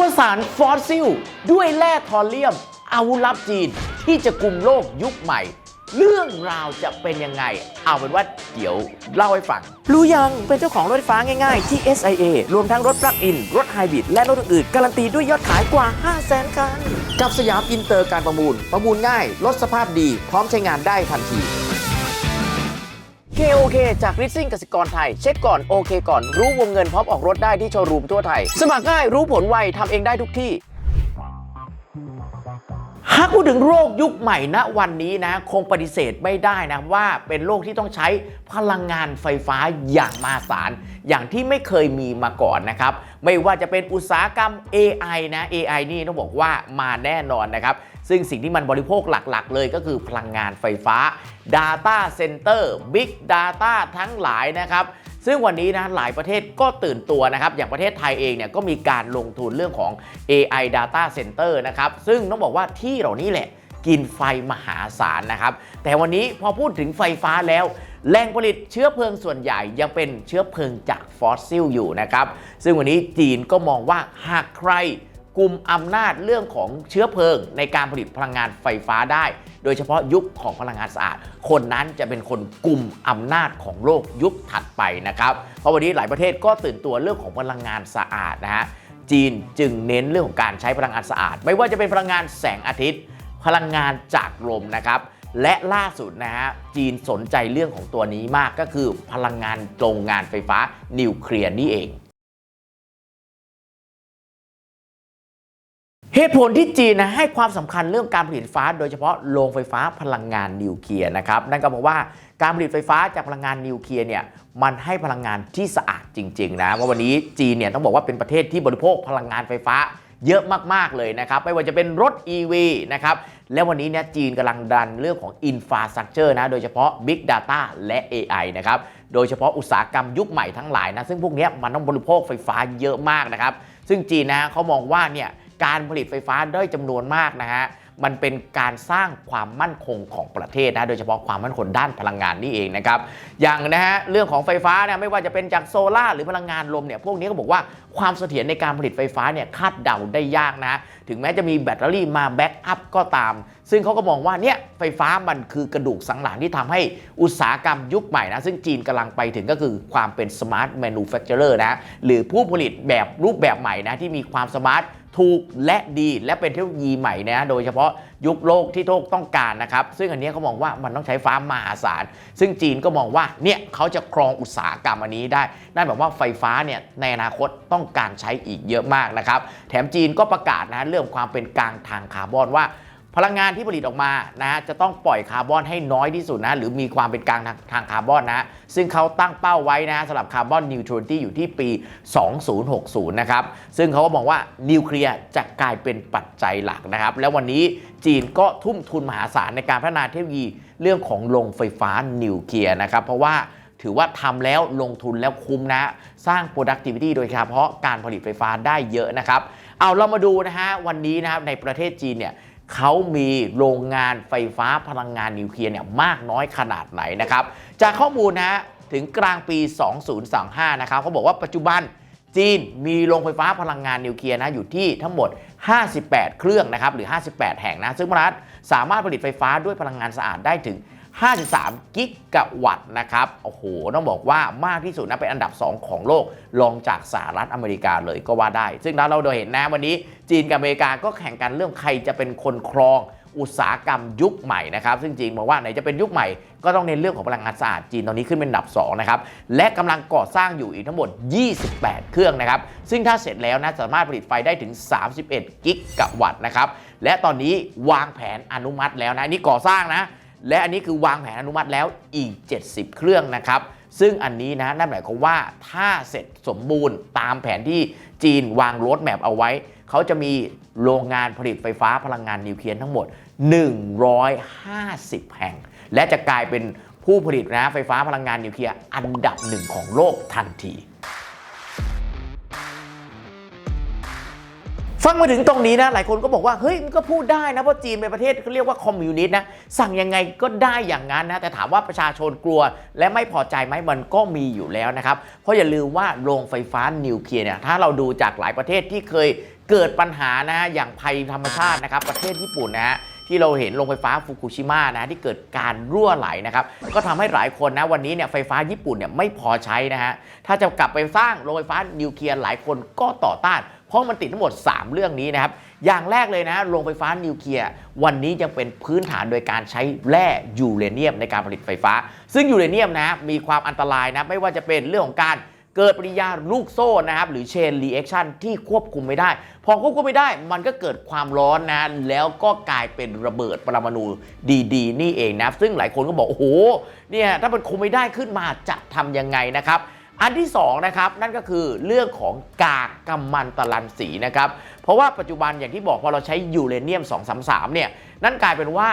วสานฟอสซิล ด้วยแร่ทอลเลียมอาวุธลับจีน ที่จะกลุ่มโลกยุคใหม่ เรื่องราวจะเป็นยังไง เอาเป็นว่าเดี๋ยวเล่าให้ฟัง รู้ยังเป็นเจ้าของรถไฟฟ้าง่ายๆ ที่ SIA รวมทั้งรถปลั๊กอิน รถไฮบริดและรถอื่นๆการันตีด้วยยอดขายกว่า 5 0 0 0 0 0 คัน กับสยามอินเตอร์การประมูล ประมูลง่าย ลดสภาพดี พร้อมใช้งานได้ทันที KOK จากริซซิ่งกสิกรไทย เช็คก่อนโอเคก่อนรู้วงเงินพร้อมออกรถได้ที่โชว์รูมทั่วไทย สมัครง่ายรู้ผลไวทำเองได้ทุกที่หากพูดถึงโรคยุคใหม่ณวันนี้นะ คงปฏิเสธไม่ได้นะว่าเป็นโรคที่ต้องใช้พลังงานไฟฟ้าอย่างมาศาลอย่างที่ไม่เคยมีมาก่อนนะครับ ไม่ว่าจะเป็นอุตสาหกรรม AI นะ AI นี่ต้องบอกว่ามาแน่นอนนะครับ ซึ่งสิ่งที่มันบริโภคหลักๆ เลยก็คือพลังงานไฟฟ้า Data Center Big Data ทั้งหลายนะครับซึ่งวันนี้นะหลายประเทศก็ตื่นตัวนะครับ อย่างประเทศไทยเองเนี่ยก็มีการลงทุนเรื่องของ AI Data Center นะครับ ซึ่งต้องบอกว่าที่เหล่านี้แหละกินไฟมหาศาลนะครับ แต่วันนี้พอพูดถึงไฟฟ้าแล้วแหล่งผลิตเชื้อเพลิงส่วนใหญ่ยังเป็นเชื้อเพลิงจากฟอสซิลอยู่นะครับ ซึ่งวันนี้จีนก็มองว่าหากใคร กลุ่มอำนาจเรื่องของเชื้อเพลิง ในการผลิตพลังงานไฟฟ้าได้ โดยเฉพาะยุคของพลังงานสะอาด คนนั้นจะเป็นคนกลุ่มอำนาจของโลกยุคถัดไปนะครับ เพราะวันนี้หลายประเทศก็ตื่นตัวเรื่องของพลังงานสะอาดนะฮะจีนจึงเน้นเรื่องของการใช้พลังงานสะอาด ไม่ว่าจะเป็นพลังงานแสงอาทิตย์ พลังงานจากลมนะครับและล่าสุดนะฮะจีนสนใจเรื่องของตัวนี้มากก็คือพลังงานโรงงานไฟฟ้านิวเคลียร์นี่เอง เหตุผลที่จีนนะให้ความสำคัญเรื่องการผลิตไฟฟ้า โดยเฉพาะโรงไฟฟ้าพลังงานนิวเคลียร์นะครับนั่นก็บอกว่าการผลิตไฟฟ้าจากพลังงานนิวเคลียร์เนี่ยมันให้พลังงานที่สะอาดจริงๆนะว่าวันนี้จีนเนี่ยต้องบอกว่าเป็นประเทศที่บริโภคพลังงานไฟฟ้าเยอะมากๆเลยนะครับไม่ว่าจะเป็นรถ EV นะครับและวันนี้เนี่ยจีนกำลังดันเรื่องของ Infrastructure นะโดยเฉพาะ Big Data และ AI นะครับโดยเฉพาะอุตสาหกรรมยุคใหม่ทั้งหลายนะซึ่งพวกนี้มันต้องบริโภคไฟฟ้าเยอะมากนะครับซึ่งจีนนะเขามองว่าเนี่ย การผลิตไฟฟ้าได้จำนวนมากนะฮะมันเป็นการสร้างความมั่นคงของประเทศนะโดยเฉพาะความมั่นคงด้านพลังงานนี่เองนะครับอย่างนะฮะเรื่องของไฟฟ้านะไม่ว่าจะเป็นจากโซลาร์หรือพลังงานลมเนี่ยพวกนี้ก็บอกว่าความเสถียรในการผลิตไฟฟ้าเนี่ยคาดเดาได้ยากนะถึงแม้จะมีแบตเตอรี่มาแบ็กอัพก็ตาม ซึ่งเขาก็มองว่าเนี่ยไฟฟ้ามันคือกระดูกสันหลังที่ทำให้อุตสาหกรรมยุคใหม่นะซึ่งจีนกำลังไปถึงก็คือความเป็นสมาร์ทแมนูแฟคเจอร์นะหรือผู้ผลิตแบบรูปแบบใหม่นะที่มีความสมาร์ท ถูกและดีและเป็นเทคโนโลยีใหม่นะโดยเฉพาะยุคโลกที่โลกต้องการนะครับ ซึ่งอันนี้เขามองว่ามันต้องใช้ฟ้ามหาศาล ซึ่งจีนก็มองว่าเนี่ยเขาจะครองอุตสาหกรรมอันนี้ได้ นั่นหมายว่าไฟฟ้าเนี่ยในอนาคตต้องการใช้อีกเยอะมากนะครับ แถมจีนก็ประกาศนะเรื่องความเป็นกลางทางคาร์บอนว่า พลังงานที่ผลิตออกมานะจะต้องปล่อยคาร์บอนให้น้อยที่สุดนะหรือมีความเป็นกลางทางทางคาร์บอนนะซึ่งเขาตั้งเป้าไว้นะสำหรับคาร์บอนนิวทรัลตี้อยู่ที่ปี 2060 นะครับ ซึ่งเขาก็มองว่านิวเคลียร์จะกลายเป็นปัจจัยหลักนะครับ แล้ววันนี้จีนก็ทุ่มทุนมหาศาลในการพัฒนาเทคโนโลยีเรื่องของโรงไฟฟ้านิวเคลียร์นะครับ เพราะว่าถือว่าทำแล้วลงทุนแล้วคุ้มนะ สร้าง productivity โดยเฉพาะการผลิตไฟฟ้าได้เยอะนะครับ เอาเรามาดูนะฮะวันนี้นะครับในประเทศจีนเนี่ย เขามีโรงงานไฟฟ้าพลังงานนิวเคลียร์เนี่ยมากน้อยขนาดไหนนะครับ จากข้อมูลนะฮะถึงกลางปี 2025 นะครับเขาบอกว่าปัจจุบันจีนมีโรงไฟฟ้าพลังงานนิวเคลียร์นะอยู่ที่ทั้งหมด 58 เครื่องนะครับหรือ 58 แห่งนะซึ่งรัฐสามารถผลิตไฟฟ้าด้วยพลังงานสะอาดได้ถึง 53 กิกะวัตต์นะครับ โอ้โห ต้องบอกว่ามากที่สุดนะเป็นอันดับ 2 ของโลกรองจากสหรัฐอเมริกาเลยก็ว่าได้ ซึ่งเราเราเห็นนะวันนี้จีนกับอเมริกาก็แข่งกันเรื่องใครจะเป็นคนครองอุตสาหกรรมยุคใหม่นะครับ ซึ่งจีนบอกว่าไหนจะเป็นยุคใหม่ก็ต้องเน้นเรื่องของพลังงานสะอาดจีนตอนนี้ขึ้นเป็นอันดับ 2 นะครับ และกำลังก่อสร้างอยู่อีกทั้งหมด 28 เครื่องนะครับ ซึ่งถ้าเสร็จแล้วนะสามารถผลิตไฟได้ถึง 31 กิกะวัตต์นะครับ และตอนนี้วางแผนอนุมัติแล้วนะนนี่ก่อสร้างนะ และอันนี้คือวางแผนอนุมัติแล้วอีก 70 เครื่องนะครับ ซึ่งอันนี้นะนั่นหมายความว่าถ้าเสร็จสมบูรณ์ตามแผนที่จีนวางรดแมพเอาไว้ เขาจะมีโรงงานผลิตไฟฟ้าพลังงานนิวเคลียร์ทั้งหมด 150 แห่ง และจะกลายเป็นผู้ผลิตนะไฟฟ้าพลังงานนิวเคลียร์อันดับหนึ่งของโลกทันที ฟังมาถึงตรงนี้นะ หลายคนก็บอกว่า เฮ้ยมันก็พูดได้นะ เพราะจีนเป็นประเทศเขาเรียกว่าคอมมิวนิสต์นะ สั่งยังไงก็ได้อย่างนั้นนะ แต่ถามว่าประชาชนกลัว และไม่พอใจไหมมันก็มีอยู่แล้วนะครับ เพราะอย่าลืมว่าโรงไฟฟ้านิวเคลียร์เนี่ยถ้าเราดูจากหลายประเทศที่เคยเกิดปัญหานะฮะอย่างภัยธรรมชาตินะครับ ประเทศญี่ปุ่นนะฮะที่เราเห็นโรงไฟฟ้าฟุกุชิมะนะที่เกิดการรั่วไหลนะครับก็ทำให้หลายคนนะวันนี้เนี่ยไฟฟ้าญี่ปุ่นเนี่ยไม่พอใช้นะฮะถ้าจะกลับไปสร้างโรงไฟฟ้านิวเคลียร์หลายคนก็ต่อต้าน เพราะมันติดทั้งหมด 3 เรื่องนี้นะครับ อย่างแรกเลยนะโรงไฟฟ้านิวเคลียร์วันนี้ยังเป็นพื้นฐานโดยการใช้แร่ยูเรเนียมในการผลิตไฟฟ้า ซึ่งยูเรเนียมนะมีความอันตรายนะไม่ว่าจะเป็นเรื่องของการเกิดปริยาลูกโซ่นะครับหรือเชนรีแอคชั่นที่ควบคุมไม่ได้ พอควบคุมไม่ได้มันก็เกิดความร้อนนะแล้วก็กลายเป็นระเบิดปรมาณูดีๆ นี่เองนะซึ่งหลายคนก็บอก โอ้โหเนี่ยถ้ามันคุมไม่ได้ขึ้นมาจะทำยังไงนะครับ อันที่2นะครับนั่นก็คือเรื่องของกากกัมมันตรังสีนะครับเพราะว่าปัจจุบันอย่างที่บอกพอเราใช้ยูเรเนียม 233 เนี่ยนั่นกลายเป็นว่า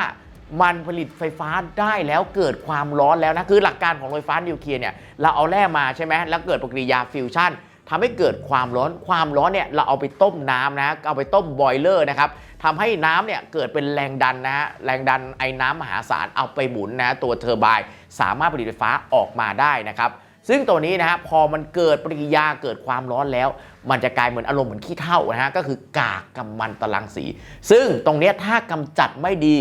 มันผลิตไฟฟ้าได้แล้วเกิดความร้อนแล้วนะ คือหลักการของโรงไฟฟ้านิวเคลียร์เนี่ยเราเอาแร่มาใช่ไหมแล้วเกิดปฏิกิริยาฟิวชั่นทำให้เกิดความร้อนความร้อนเนี่ยเราเอาไปต้มน้ำนะเอาไปต้มบอยเลอร์นะครับทำให้น้ำเนี่ยเกิดเป็นแรงดันนะฮะแรงดันไอ้น้ำมหาศาลเอาไปหมุนนะตัวเทอร์ไบน์สามารถผลิตไฟฟ้าออกมาได้นะครับ ซึ่งตัวนี้นะฮะพอมันเกิดปฏิกิริยาเกิดความร้อนแล้ว มันจะกลายเหมือนอารมณ์เหมือนขี้เถ้านะฮะก็คือกากกำมมันตรังสี ซึ่งตรงเนี้ยถ้ากำจัดไม่ดี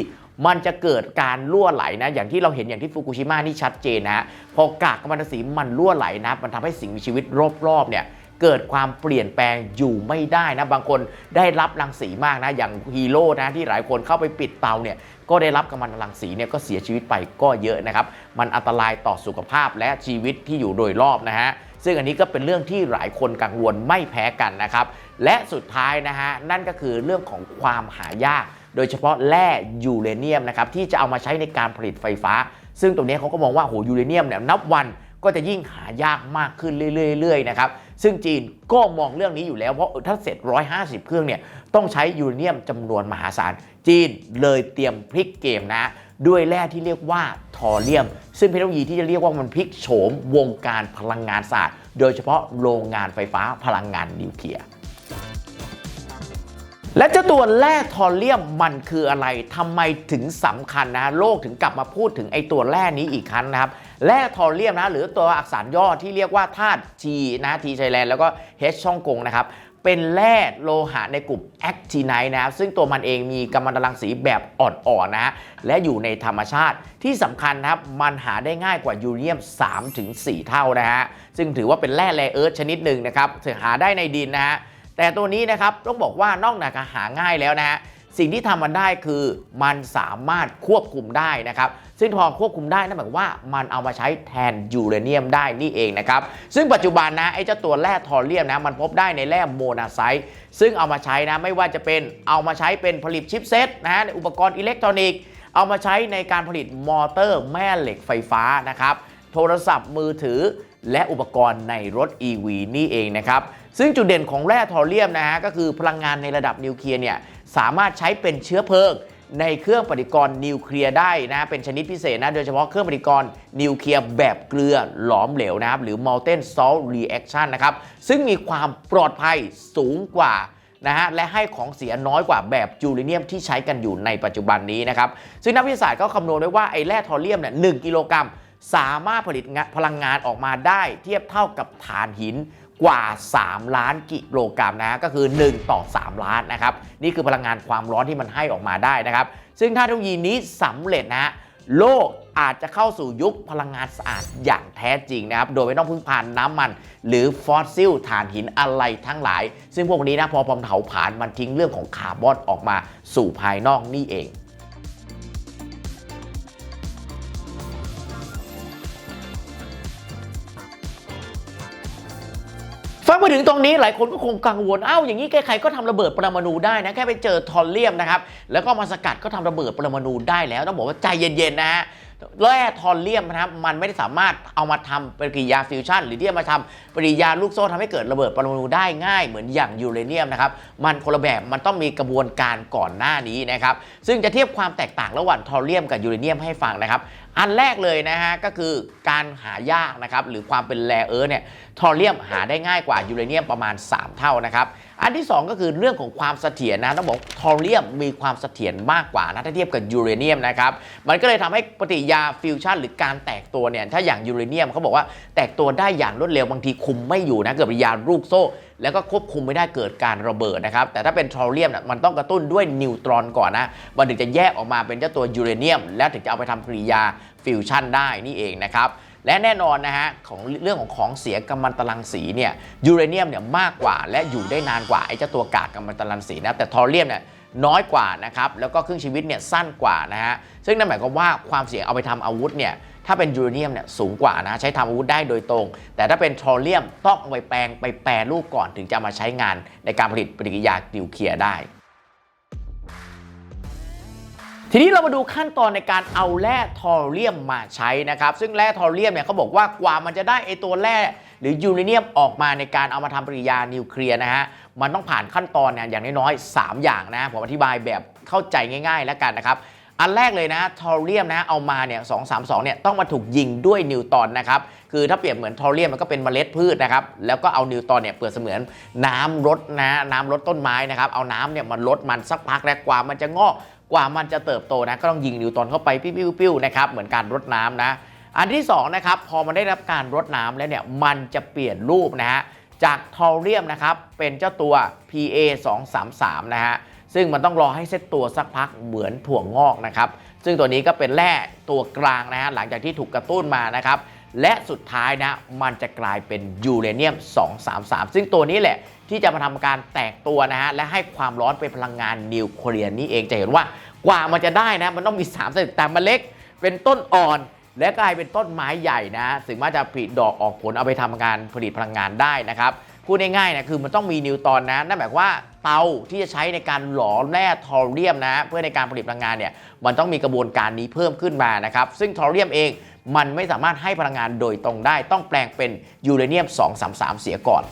มันจะเกิดการรั่วไหลนะ อย่างที่เราเห็นอย่างที่ฟุกุชิมะนี่ชัดเจนนะฮะพอกากกัมมันตรังสีมันรั่วไหลนะมันทำให้สิ่งมีชีวิตรอบๆเนี่ย เกิดความเปลี่ยนแปลงอยู่ไม่ได้นะบางคนได้รับรังสีมากนะอย่างฮีโร่นะที่หลายคนเข้าไปปิดเตาเนี่ยก็ได้รับกัมมันตรังสีเนี่ยก็เสียชีวิตไปก็เยอะนะครับ มันอันตรายต่อสุขภาพและชีวิตที่อยู่โดยรอบนะฮะซึ่งอันนี้ก็เป็นเรื่องที่หลายคนกังวลไม่แพ้กันนะครับ และสุดท้ายนะฮะนั่นก็คือเรื่องของความหายาก โดยเฉพาะแร่ยูเรเนียมนะครับที่จะเอามาใช้ในการผลิตไฟฟ้า ซึ่งตรงนี้เขาก็มองว่าโหยูเรเนียมเนี่ยนับวัน ก็จะยิ่งหายากมากขึ้นเรื่อยๆนะครับ ซึ่งจีนก็มองเรื่องนี้อยู่แล้ว เพราะถ้าเสร็จ 150 เครื่องเนี่ยต้องใช้ยูเรเนียมจำนวนมหาศาล จีนเลยเตรียมพลิกเกมนะ ด้วยแร่ที่เรียกว่าทอเรียม ซึ่งเป็นเทคโนโลยีที่จะเรียกว่ามันพลิกโฉมวงการพลังงานศาสตร์ โดยเฉพาะโรงงานไฟฟ้าพลังงานนิวเคลียร์และเจ้าตัวแร่ทอเรียมมันคืออะไรทำไมถึงสำคัญนะ โลกถึงกลับมาพูดถึงไอ้ตัวแร่นี้อีกครั้งนะครับ แร่ทอเรียมนะหรือตัวอักษรย่อที่เรียกว่าธาตุ T นะทีไทยแลนด์แล้วก็ H ช่องกงนะครับเป็นแร่โลหะในกลุ่มแอคทีไนนะครับซึ่งตัวมันเองมีกัมมันตรังสีแบบอ่อนๆนะฮะและอยู่ในธรรมชาติที่สำคัญนะครับ มันหาได้ง่ายกว่ายูเรียม 3-4 เท่านะฮะซึ่งถือว่าเป็นแร่แร่เอิร์ธชนิดหนึ่งนะครับหาได้ในดินนะฮะแต่ตัวนี้นะครับต้องบอกว่านอกจากหาง่ายแล้วนะฮะ สิ่งที่ทำมันได้คือมันสามารถควบคุมได้นะครับ ซึ่งพอควบคุมได้นั่นหมายความว่ามันเอามาใช้แทนยูเรเนียมได้นี่เองนะครับ ซึ่งปัจจุบันนะไอ้เจ้าตัวแร่ทอเรียมนะมันพบได้ในแร่โมนาไซต์ซึ่งเอามาใช้นะไม่ว่าจะเป็นเอามาใช้เป็นผลิตชิปเซตนะฮะในอุปกรณ์อิเล็กทรอนิกส์เอามาใช้ในการผลิตมอเตอร์แม่เหล็กไฟฟ้านะครับโทรศัพท์มือถือและอุปกรณ์ในรถ EV นี่เองนะครับ ซึ่งจุดเด่นของแร่ทอเรียมนะฮะก็คือพลังงานในระดับนิวเคลียร์เนี่ย สามารถใช้เป็นเชื้อเพลิงในเครื่องปฏิกรณ์นิวเคลียร์ได้นะเป็นชนิดพิเศษนะ โดยเฉพาะเครื่องปฏิกรณ์นิวเคลียร์แบบเกลือหลอมเหลวนะครับ หรือ molten salt reaction นะครับ ซึ่งมีความปลอดภัยสูงกว่านะฮะและให้ของเสียน้อยกว่าแบบจูเรเนียมที่ใช้กันอยู่ในปัจจุบันนี้นะครับ ซึ่งนักวิทยาศาสตร์ก็คำนวณไว้ว่า ไอ้แร่ทอเรียมเนี่ยหกิโลกรัม สามารถผลิตพลังงานออกมาได้ เทียบเท่ากับถ่านหิน กว่า 3 ล้านกิโลกรัมนะก็คือ 1 ต่อ 3 ล้านนะครับนี่คือพลังงานความร้อนที่มันให้ออกมาได้นะครับ ซึ่งถ้าเทคโนโลยีนี้สำเร็จนะโลกอาจจะเข้าสู่ยุคพลังงานสะอาดอย่างแท้จริงนะครับ โดยไม่ต้องพึ่งพานน้ำมัน หรือฟอสซิลถ่านหินอะไรทั้งหลาย ซึ่งพวกนี้นะพอพอมเผาผลาญมันทิ้งเรื่องของคาร์บอนออกมาสู่ภายนอกนี่เอง มาถึงตรงนี้หลายคนก็คงกังวลเอ้าอย่างนี้ใครๆก็ทำระเบิดปรมาณูได้นะแค่ไปเจอทอลเลียมนะครับแล้วก็มาสกัดก็ทำระเบิดปรมาณูได้แล้วต้องบอกว่าใจเย็นๆนะฮะแร่ทอลเลียมนะครับมันไม่ได้สามารถเอามาทำปฏิกิริยาฟิวชั่น หรือที่จะมาทำปฏิกิริยาลูกโซ่ทำให้เกิดระเบิดปรมาณูได้ง่ายเหมือนอย่างยูเรเนียมนะครับมันคนละแบบมันต้องมีกระบวนการก่อนหน้านี้นะครับซึ่งจะเทียบความแตกต่างระหว่างทอลเลียมกับยูเรเนียมให้ฟังนะครับ อันแรกเลยนะฮะก็คือการหายากนะครับหรือความเป็นแร่เอิร์ธเนี่ยทอรเรียมหาได้ง่ายกว่ายูเรเนียมประมาณ 3 เท่านะครับ อันที่ 2 ก็คือเรื่องของความเสถียรนะต้องบอกทอเรียมมีความเสถียรมากกว่านะถ้าเทียบกับยูเรเนียมนะครับมันก็เลยทำให้ปฏิกิริยาฟิวชันหรือการแตกตัวเนี่ยถ้าอย่างยูเรเนียมเขาบอกว่าแตกตัวได้อย่างรวดเร็วบางทีคุมไม่อยู่นะเกิดปฏิยาลูกโซ่แล้วก็ควบคุมไม่ได้เกิดการระเบิดนะครับ แต่ถ้าเป็นทอเรียมน่ะมันต้องกระตุ้นด้วยนิวตรอนก่อนนะ มันถึงจะแยกออกมาเป็นเจ้าตัวยูเรเนียม แล้วถึงจะเอาไปทำปฏิกิริยาฟิวชันได้นี่เองนะครับ และแน่นอนนะฮะของเรื่องของของเสียกัมมันตรังสีเนี่ยยูเรเนียมเนี่ยมากกว่าและอยู่ได้นานกว่าไอ้เจ้าตัวกากกัมมันตรังสีนะแต่ทอเรียมเนี่ยน้อยกว่านะครับแล้วก็ครึ่งชีวิตเนี่ยสั้นกว่านะฮะซึ่งนั่นหมายความว่าความเสี่ยงเอาไปทำอาวุธเนี่ยถ้าเป็นยูเรเนียมเนี่ยสูงกว่านะใช้ทำอาวุธได้โดยตรง แต่ถ้าเป็นทอเรียมต้องเอาไปแปลงไปแปรรูปก่อนถึงจะมาใช้งานในการผลิตปฏิกิริยานิวเคลียร์ได้ ทีนี้เรามาดูขั้นตอนในการเอาแร่ทอเรียมมาใช้นะครับ ซึ่งแร่ทอเรียมเนี่ยเขาบอกว่ากว่ามันจะได้ไอตัวแร่หรือยูเรเนียมออกมาในการเอามาทำปฏิกิริยานิวเคลียร์นะฮะมันต้องผ่านขั้นตอนเนี่ยอย่างน้อยๆ3อย่างนะผมอธิบายแบบเข้าใจง่าย ๆ แล้วกันนะครับอันแรกเลยนะทอเรียมนะเอามาเนี่ยสองสามสองเนี่ยต้องมาถูกยิงด้วยนิวตอนนะครับคือถ้าเปรียบเหมือนทอเรียมมันก็เป็นเมล็ดพืชนะครับแล้วก็เอานิวตอนเนี่ยเปรียบเสมือนน้ำรดนะน้ำรดต้นไม้นะครับเอาน้ำเนี่ยมันลดมันสักพักแล้วกว่ามันจะงอก กว่ามันจะเติบโตนะก็ต้องยิงนิวตอนเข้าไปปิ้วๆนะครับเหมือนการรดน้ำนะ อันที่สองนะครับพอมันได้รับการรดน้ำแล้วเนี่ยมันจะเปลี่ยนรูปนะฮะจากทอเรียมนะครับเป็นเจ้าตัว PA 2 3 3นะฮะซึ่งมันต้องรอให้เซตตัวสักพักเหมือนถั่วงอกนะครับซึ่งตัวนี้ก็เป็นแร่ตัวกลางนะฮะหลังจากที่ถูกกระตุ้นมานะครับ และสุดท้ายนะมันจะกลายเป็นยูเรเนียม 233 ซึ่งตัวนี้แหละที่จะมาทำการแตกตัวนะฮะ และให้ความร้อนเป็นพลังงานนิวเคลียร์นี่เองจะเห็นว่ากว่ามันจะได้นะ มันต้องมี3สเต็ปแต่มันเล็กเป็นต้นอ่อน และกลายเป็นต้นไม้ใหญ่นะถึงว่าจะผลิดอกออกผลเอาไปทำงานผลิตพลังงานได้นะครับพูดง่ายๆนะคือมันต้องมีนิวตอนนะนั่นหมายว่า เตาที่จะใช้ในการหลอมแร่ทอเรียมนะเพื่อในการผลิตพลังงานเนี่ยมันต้องมีกระบวนการนี้เพิ่มขึ้นมานะครับซึ่งทอเรียมเองมันไม่สามารถให้พลังงานโดยตรงได้ ต้องแปลงเป็นยูเรเนียม 233 เสียก่อน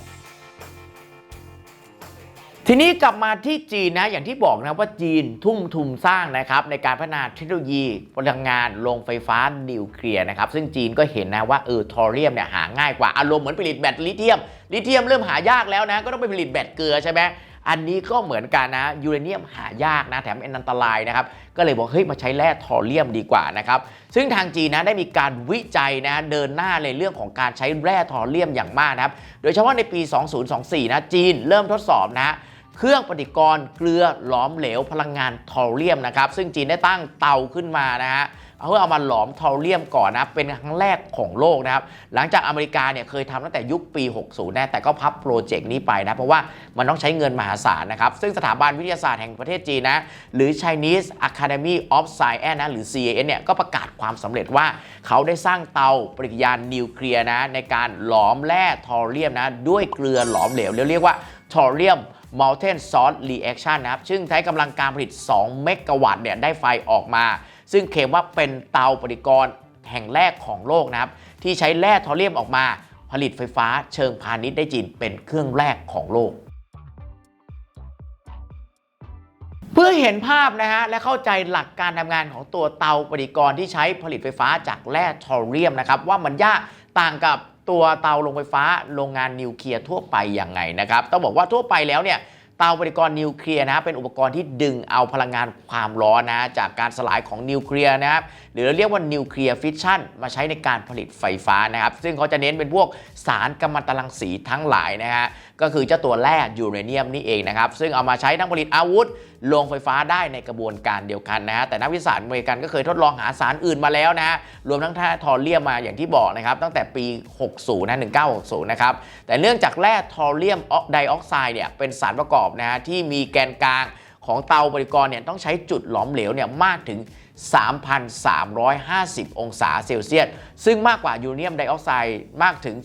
ทีนี้กลับมาที่จีนนะอย่างที่บอกนะว่าจีนทุ่มทุนสร้างนะครับในการพัฒนาเทคโนโลยีพลังงานโรงไฟฟ้านิวเคลียร์นะครับซึ่งจีนก็เห็นนะว่าเออทอเรียมเนี่ยหาง่ายกว่าอารมณ์เหมือนผลิตแบตลิเธียม ลิเธียมเริ่มหายากแล้วนะก็ต้องไปผลิตแบตเกลือใช่ไหม อันนี้ก็เหมือนกันนะยูเรเนียมหายากนะแถมเป็นอันตรายนะครับ ก็เลยบอกเฮ้ยมาใช้แร่ทอเรียมดีกว่านะครับ ซึ่งทางจีนนะได้มีการวิจัยนะเดินหน้าในเรื่องของการใช้แร่ทอเรียมอย่างมากนะครับ โดยเฉพาะในปี 2024 นะจีนเริ่มทดสอบนะเครื่องปฏิกรณ์เกลือหลอมเหลวพลังงานทอเรียมนะครับ ซึ่งจีนได้ตั้งเตาขึ้นมานะฮะ เพื่อเอามาหลอมทอเรียมก่อนนะเป็นครั้งแรกของโลกนะครับ หลังจากอเมริกาเนี่ยเคยทำตั้งแต่ยุคปี 60นะแต่ก็พับโปรเจกต์นี้ไปนะ เพราะว่ามันต้องใช้เงินมหาศาลนะครับ ซึ่งสถาบันวิทยาศาสตร์แห่งประเทศจีนนะ หรือ Chinese Academy of Science นะ หรือ CAN เนี่ยก็ประกาศความสำเร็จว่า เขาได้สร้างเตาปฏิกิริยานิวเคลียร์นะ ในการหลอมแร่ทอเรียมนะ ด้วยเกลือหลอมเหลวเรียกว่าทอเรียม Molten Salt Reaction นะครับ ซึ่งใช้กำลังการผลิต 2 เมกะวัตต์เนี่ย ได้ไฟออกมา ซึ่งเคลมว่าเป็นเตาปฏิกรณ์แห่งแรกของโลกนะครับ ที่ใช้แร่ทอเรียมออกมา ผลิตไฟฟ้าเชิงพาณิชย์ได้จริงเป็นเครื่องแรกของโลก เพื่อเห็นภาพนะฮะและเข้าใจหลักการทำงานของตัวเตาปฏิกรณ์ที่ใช้ผลิตไฟฟ้าจากแร่ทอเรียมนะครับว่ามันยากต่างกับตัวเตาโรงไฟฟ้าโรงงานนิวเคลียร์ทั่วไปยังไงนะครับต้องบอกว่าทั่วไปแล้วเนี่ย เตาปฏิกรณ์นิวเคลียร์นะเป็นอุปกรณ์ที่ดึงเอาพลังงานความร้อนนะจากการสลายของนิวเคลียร์นะครับหรือเรียกว่านิวเคลียร์ฟิชชั่นมาใช้ในการผลิตไฟฟ้านะครับ ซึ่งเขาจะเน้นเป็นพวกสารกัมมันตรังสีทั้งหลายนะฮะก็คือเจ้าตัวแร่ยูเรเนียมนี่เองนะครับ ซึ่งเอามาใช้ทั้งผลิตอาวุธโรงไฟฟ้าได้ในกระบวนการเดียวกันนะฮะแต่นักวิทยาศาสตร์อเมริกันก็เคยทดลองหาสารอื่นมาแล้วนะฮะรวมทั้งแร่ทอเรียมมาอย่างที่บอกนะครับตั้งแต่ปี 60 นะ 1960 นะครับ แต่เนื่องจากแร่ทอเรียมไดออกไซด์เนี่ยเป็นสารประกอบนะฮะที่มีแกนกลางของเตาบริกรเนี่ยต้องใช้จุดหลอมเหลวเนี่ยมากถึง 3,350 องศาเซลเซียส ซึ่งมากกว่ายูเนียมไดออกไซด์มากถึง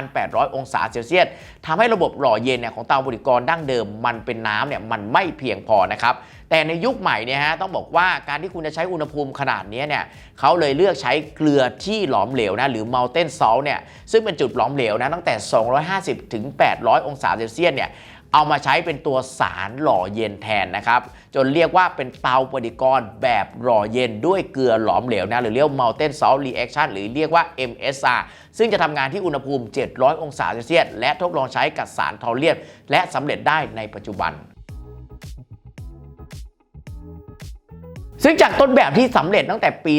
2,800 องศาเซลเซียสทำให้ระบบหล่อเย็นเนี่ยของเตาบริกรดั้งเดิมมันเป็นน้ำเนี่ยมันไม่เพียงพอนะครับ แต่ในยุคใหม่เนี่ยฮะต้องบอกว่าการที่คุณจะใช้อุณหภูมิขนาดนี้เนี่ยเขาเลยเลือกใช้เกลือที่หลอมเหลวนะหรือ Molten Salt เนี่ยซึ่งเป็นจุดหลอมเหลวนะตั้งแต่ 250 ถึง 800 องศาเซลเซียสเนี่ย เอามาใช้เป็นตัวสารหล่อเย็นแทนนะครับ จนเรียกว่าเป็นเตาปฏิกรณ์แบบหล่อเย็นด้วยเกลือหลอมเหลวนะหรือเรียกว่า Molten Salt Reaction หรือเรียกว่า MSR ซึ่งจะทำงานที่อุณหภูมิ 700 องศาเซลเซียสและทดลองใช้กับสารทอเลียมและสำเร็จได้ในปัจจุบัน ซึ่งจากต้นแบบที่สำเร็จตั้งแต่ปี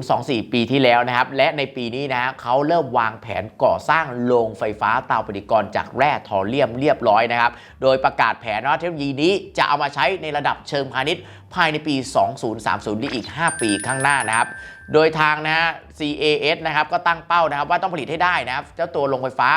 2024 ปีที่แล้วนะครับ และในปีนี้นะเขาเริ่มวางแผนก่อสร้างโรงไฟฟ้าเตาปฏิกรณ์จากแร่ทอเรียมเรียบร้อยนะครับ โดยประกาศแผนว่าเทคโนโลยีนี้จะเอามาใช้ในระดับเชิงพาณิชย์ ภายในปี 2030นี้อีก 5 ปีข้างหน้านะครับ โดยทางนะฮะ CAS นะครับก็ตั้งเป้านะครับว่าต้องผลิตให้ได้นะครับเจ้าตัวโรงไฟฟ้า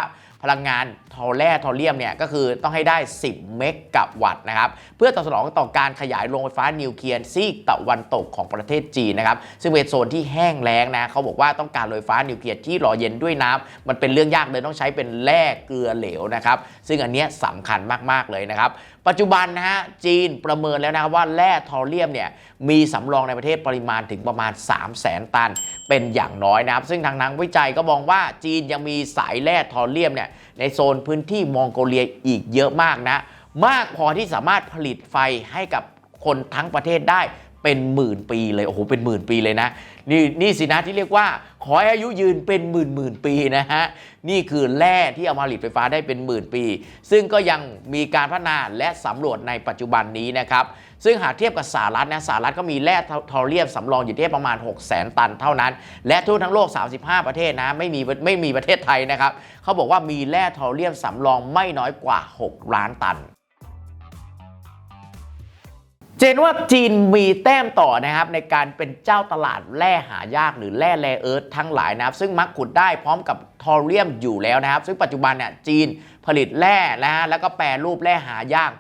พลังงานทอแร่ทอเรียมเนี่ยก็คือต้องให้ได้ 10 เมกะวัตต์นะครับเพื่อตอบสนองต่อการขยายโรงไฟฟ้านิวเคลียร์ซีกตะวันตกของประเทศจีนนะครับซึ่งเป็นโซนที่แห้งแล้งนะเขาบอกว่าต้องการโรงไฟฟ้านิวเคลียร์ที่หล่อเย็นด้วยน้ำมันเป็นเรื่องยากเลยต้องใช้เป็นแร่เกลือเหลวนะครับซึ่งอันนี้ยสำคัญมากๆเลยนะครับปัจจุบันนะฮะจีนประเมินแล้วนะครับว่าแร่ทอเรียมเนี่ยมีสำรองในประเทศปริมาณถึงประมาณ 3 0 0แสนตันเป็นอย่างน้อยนะครับ ซึ่งทางนักวิจัยก็มองว่าจีนยังมีสายแร่ทอเรียมเนี่ยในโซนพื้นที่มองโกเลียอีกเยอะมากนะ มากพอที่สามารถผลิตไฟให้กับคนทั้งประเทศได้เป็นหมื่นปีเลยโอ้โหเป็นหมื่นปีเลยนะนี่นี่สินะที่เรียกว่า ขอให้อายุยืนเป็นหมื่นหมื่นปีนะฮะนี่คือแร่ที่เอามาผลิตไฟฟ้าได้เป็นหมื่นปี ซึ่งก็ยังมีการพัฒนาและสำรวจในปัจจุบันนี้นะครับ ซึ่งหากเทียบกับสหรัฐนะสหรัฐก็มีแร่ทอเรียมสำรองอยู่ที่ประมาณ 6 0 0 0 0ตันเท่านั้น และทั่วทั้งโลก 35 ประเทศนะไม่มีไม่มีประเทศไทยนะครับเขาบอกว่ามีแร่ทอเรียมสำรองไม่น้อยกว่า 6 ล้านตันเจนว่าจีนมีแต้มต่อนะครับในการเป็นเจ้าตลาดแร่หายากหรือแร่แร่เอิร์ธทั้งหลายนะครับ ซึ่งมักขุดได้พร้อมกับทอเรียมอยู่แล้วนะครับ ซึ่งปัจจุบันเนี่ยจีนผลิตแร่นะฮะแล้วก็แปรรูปแร่หายาก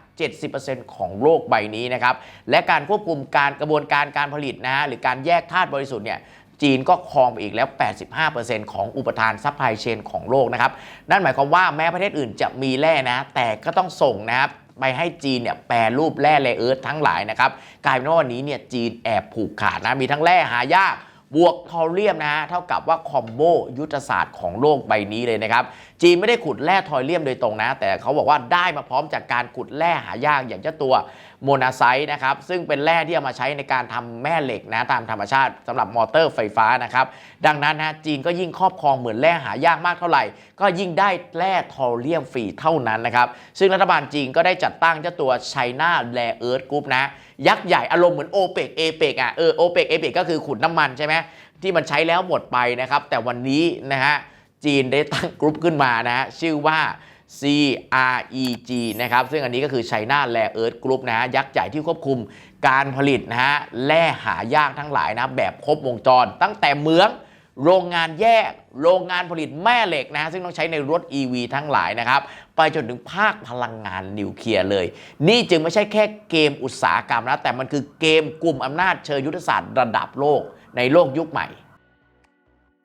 70%ของโลกใบนี้นะครับ และการควบคุมการกระบวนการการผลิตนะฮะหรือการแยกธาตุบริสุทธิ์เนี่ยจีนก็ครองไปอีกแล้ว 85%ของอุปทานซัพพลายเชนของโลกนะครับ นั่นหมายความว่าแม้ประเทศอื่นจะมีแร่นะ แต่ก็ต้องส่งนะครับไปให้จีนเนี่ยแปรรูปแร่แรเอิร์ธทั้งหลายนะครับ กลายเป็นว่าวันนี้เนี่ยจีนแอบผูกขาดนะ มีทั้งแร่หายากบวกทอเรียมนะฮะเท่ากับว่าคอมโบยุทธศาสตร์ของโลกใบนี้เลยนะครับจีนไม่ได้ขุดแร่ทอเรียมโดยตรงนะ แต่เขาบอกว่าได้มาพร้อมจากการขุดแร่หายากอย่างเจ้าตัวโมนาไซต์นะครับ ซึ่งเป็นแร่ที่เอามาใช้ในการทำแม่เหล็กนะตามธรรมชาติสำหรับมอเตอร์ไฟฟ้านะครับ ดังนั้นนะจีนก็ยิ่งครอบครองเหมือนแร่หายากมากเท่าไหร่ ก็ยิ่งได้แร่ทอเรียมฟรีเท่านั้นนะครับ ซึ่งรัฐบาลจีนก็ได้จัดตั้งเจ้าตัว China Rare Earth Group นะยักษ์ใหญ่อารมณ์เหมือนโอเปกเอเปกอะเออโอเปกเอเปกก็คือขุดน้ำมันใช่ไหมที่มันใช้แล้วหมดไปนะครับ แต่วันนี้นะฮะ จีนได้ตั้งกลุ่มขึ้นมานะฮะชื่อว่า CREG นะครับ ซึ่งอันนี้ก็คือ China Rare Earth Group นะฮะ ยักษ์ใหญ่ที่ควบคุมการผลิตนะฮะ แร่หายากทั้งหลายนะ แบบครบวงจร ตั้งแต่เหมือง โรงงานแยก โรงงานผลิตแม่เหล็กนะฮะซึ่งต้องใช้ในรถ EV ทั้งหลายนะครับ ไปจนถึงภาคพลังงานนิวเคลียร์เลย นี่จึงไม่ใช่แค่เกมอุตสาหกรรมนะ แต่มันคือเกมกลุ่มอำนาจเชิงยุทธศาสตร์ระดับโลกในโลกยุคใหม่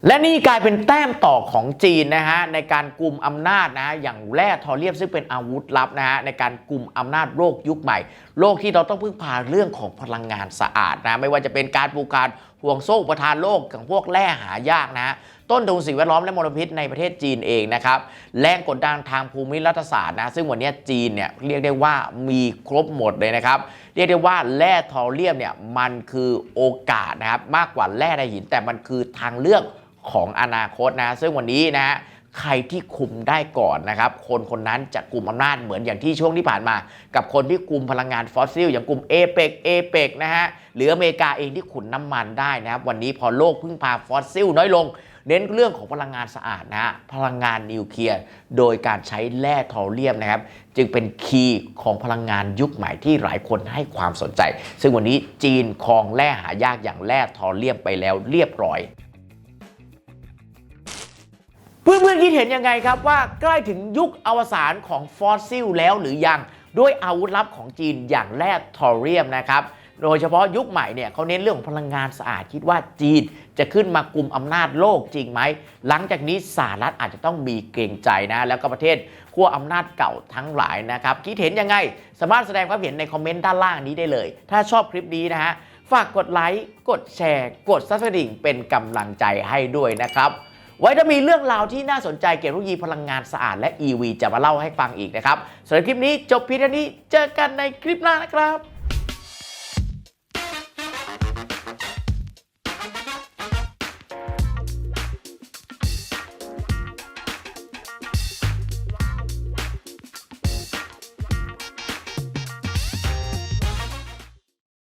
และนี่กลายเป็นแต้มต่อของจีนนะฮะในการกลุ่มอำนาจนะฮะอย่างแร่ทอเรียมซึ่งเป็นอาวุธลับนะฮะในการกลุ่มอำนาจโลกยุคใหม่ โลกที่เราต้องพึ่งพาเรื่องของพลังงานสะอาดนะไม่ว่าจะเป็นการปลูกการห่วงโซ่อุปทานโลกของพวกแร่หายากนะฮะต้นทุนสิ่งแวดล้อมและมลพิษในประเทศจีนเองนะครับแรงกดดันทางภูมิรัฐศาสตร์นะซึ่งวันนี้จีนเนี่ยเรียกได้ว่ามีครบหมดเลยนะครับเรียกได้ว่าแร่ทอเรียมเนี่ยมันคือโอกาสนะครับมากกว่าแร่ในหินแต่มันคือทางเลือก ของอนาคตนะ ซึ่งวันนี้นะฮะใครที่คุมได้ก่อนนะครับ คนคนนั้นจะกลุ่มอำนาจเหมือนอย่างที่ช่วงที่ผ่านมา กับคนที่กลุ่มพลังงานฟอสซิล อย่างกลุ่มเอเปกเอเปกนะฮะ หรืออเมริกาเองที่ขุนน้ำมันได้นะครับ วันนี้พอโลกพึ่งพาฟอสซิลน้อยลงเน้นเรื่องของพลังงานสะอาดนะฮะ พลังงานนิวเคลียร์ โดยการใช้แร่ทอเรียมนะครับ จึงเป็นคีย์ของพลังงานยุคใหม่ที่หลายคนให้ความสนใจ ซึ่งวันนี้จีนครองแร่หายากอย่างแร่ทอเรียมไปแล้วเรียบร้อย เพื่อนๆคิดเห็นยังไงครับว่าใกล้ถึงยุคอวสานของฟอสซิลแล้วหรือยังด้วยอาวุธลับของจีนอย่างแร่ทอเรียมนะครับโดยเฉพาะยุคใหม่เนี่ยเขาเน้นเรื่องของพลังงานสะอาดคิดว่าจีนจะขึ้นมากลุ่มอำนาจโลกจริงไหม หลังจากนี้สหรัฐอาจจะต้องมีเกรงใจนะ แล้วก็ประเทศขั้วอำนาจเก่าทั้งหลายนะครับ คิดเห็นยังไง สามารถแสดงความเห็นในคอมเมนต์ด้านล่างนี้ได้เลย ถ้าชอบคลิปนี้นะฮะฝากกดไลค์กดแชร์ กดซับสไครต์เป็นกำลังใจให้ด้วยนะครับ ไว้ถ้ามีเรื่องราวที่น่าสนใจเกี่ยวกับเทคโนโลยีพลังงานสะอาดและ EV จะมาเล่าให้ฟังอีกนะครับสำหรับคลิปนี้จบเพียงเท่านี้เจอกันในคลิปหน้านะครับ